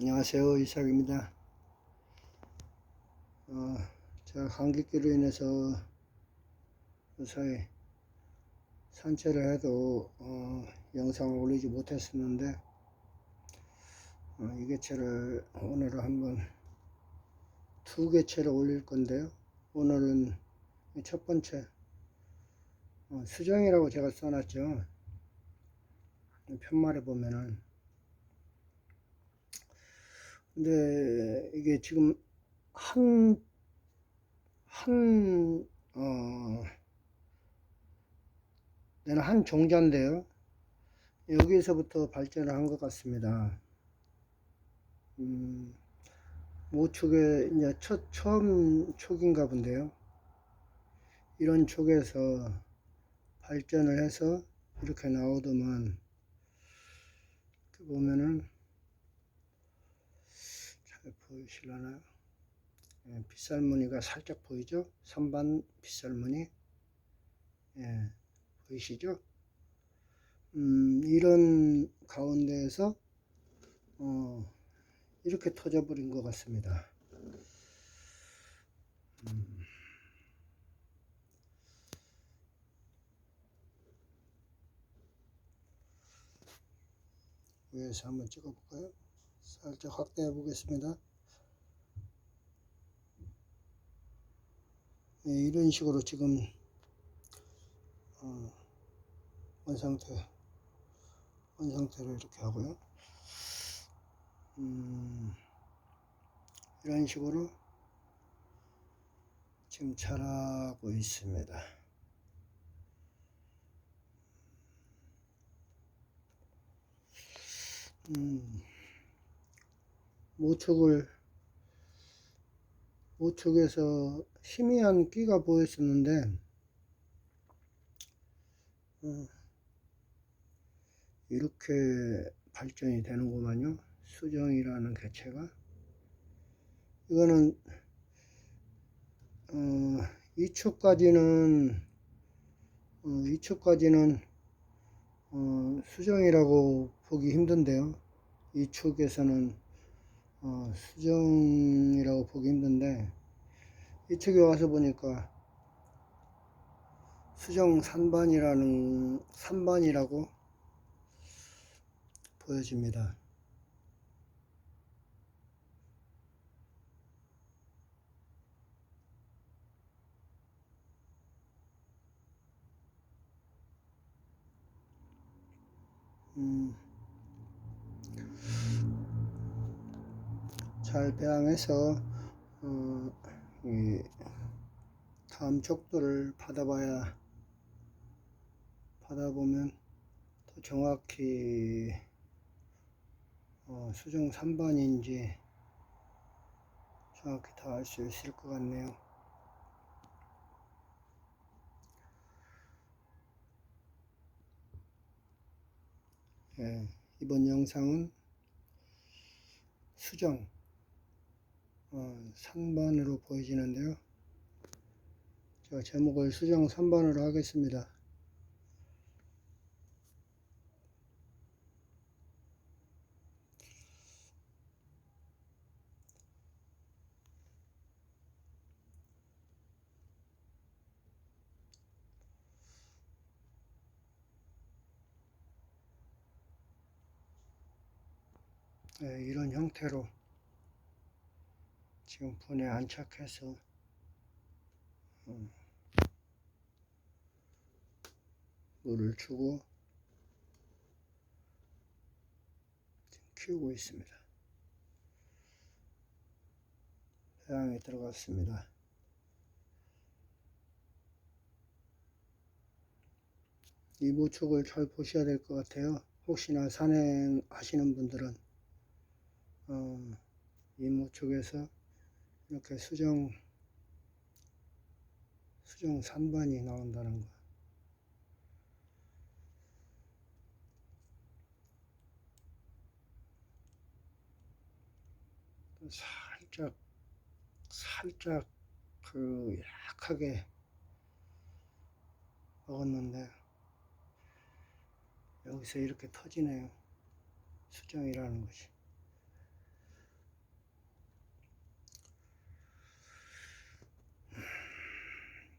안녕하세요 이삭입니다. 어, 제가 감기기로 인해서 무사히 산책을 해도 어, 영상을 올리지 못했었는데 어, 이 개체를 오늘은 한번 두 개체를 올릴 건데요. 오늘은 첫 번째 어, 수정이라고 제가 써놨죠. 편말에 보면은 근데 이게 지금 한, 한, 어, 내는 한 종자인데요. 여기서부터 발전을 한 것 같습니다. 음, 모축에 이제 첫, 처음 촉인가 본데요. 이런 촉에서 발전을 해서 이렇게 나오더만, 그 보면은, 잘 보이실라나요? 예, 빗살무늬가 살짝 보이죠? 3반 빗살무늬. 예, 보이시죠? 음, 이런 가운데에서, 어, 이렇게 터져버린 것 같습니다. 음, 위에서 한번 찍어볼까요? 살짝 확대해 보겠습니다. 이런 식으로 지금 어, 원상태 원상태로 이렇게 하고요. 음, 이런 식으로 지금 자라고 있습니다. 음, 모축을 모축에서 희미한 끼가 보였었는데 어, 이렇게 발전이 되는구만요. 수정이라는 개체가 이거는 어, 이축까지는 어, 이축까지는 어, 수정이라고 보기 힘든데요. 이축에서는 어, 수정이라고 보기 힘든데 이쪽에 와서 보니까 수정 산반이라는 산반이라고 보여집니다. 음, 잘 배양해서 어, 이 다음 족도를 받아봐야 받아보면 더 정확히 어, 수정 3반인지 정확히 다 알 수 있을 것 같네요. 예, 이번 영상은 수정 어, 3반으로 보여지는데요. 제가 제목을 수정 3반으로 하겠습니다. 네, 이런 형태로 지금 분에 안착해서 음, 물을 주고 키우고 있습니다. 배양에 들어갔습니다. 이 모축을 잘 보셔야 될 것 같아요. 혹시나 산행하시는 분들은 어, 이 모축에서 이렇게 수정 수정 3반이 나온다는 거. 살짝 살짝 그 약하게 먹었는데 여기서 이렇게 터지네요. 수정이라는 것이.